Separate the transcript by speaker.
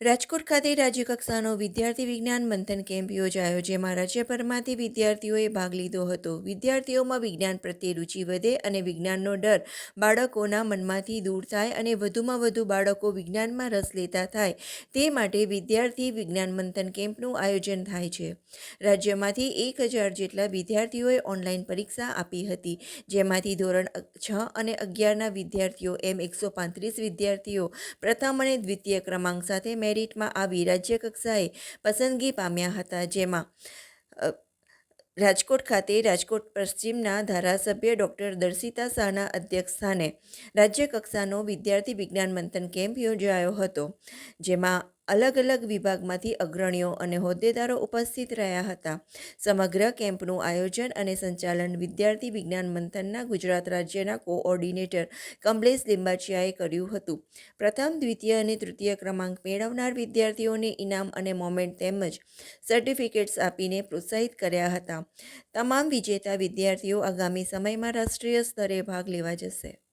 Speaker 1: રાજકોટ ખાતે રાજ્યકક્ષાનો વિદ્યાર્થી વિજ્ઞાન મંથન કેમ્પ યોજાયો, જેમાં રાજ્યભરમાંથી વિદ્યાર્થીઓએ ભાગ લીધો હતો. વિદ્યાર્થીઓમાં વિજ્ઞાન પ્રત્યે રુચિ વધે અને વિજ્ઞાનનો ડર બાળકોના મનમાંથી દૂર થાય અને વધુમાં વધુ બાળકો વિજ્ઞાનમાં રસ લેતા થાય. તે માટે વિદ્યાર્થી વિજ્ઞાન મંથન કેમ્પનું આયોજન થાય છે. રાજ્યમાંથી એક હજાર જેટલા વિદ્યાર્થીઓએ ઓનલાઈન પરીક્ષા આપી હતી, જેમાંથી ધોરણ છ અને અગિયારના વિદ્યાર્થીઓ એમ એકસો પાંત્રીસ વિદ્યાર્થીઓ પ્રથમ અને દ્વિતીય ક્રમાંક સાથે મેરિટમાં આવી રાજ્ય કક્ષાએ પસંદગી પામ્યા હતા, જેમાં રાજકોટ ખાતે રાજકોટ પશ્ચિમના ધારાસભ્ય ડૉક્ટર દર્શિતા શાહના અધ્યક્ષ સ્થાને રાજ્ય વિદ્યાર્થી વિજ્ઞાન મંથન કેમ્પ યોજાયો હતો, જેમાં અલગ અલગ વિભાગમાંથી અગ્રણીઓ અને હોદ્દેદારો ઉપસ્થિત રહ્યા હતા. સમગ્ર કેમ્પનું આયોજન અને સંચાલન વિદ્યાર્થી વિજ્ઞાન મંથનના ગુજરાત રાજ્યના કોઓર્ડિનેટર કમલેશ લિંબાચિયાએ કર્યું હતું. પ્રથમ, દ્વિતીય અને તૃતીય ક્રમાંક મેળવનાર વિદ્યાર્થીઓને ઇનામ અને મોમેન્ટ તેમજ સર્ટિફિકેટ્સ આપીને પ્રોત્સાહિત કર્યા હતા. તમામ વિજેતા વિદ્યાર્થીઓ આગામી સમયમાં રાષ્ટ્રીય સ્તરે ભાગ લેવા જશે.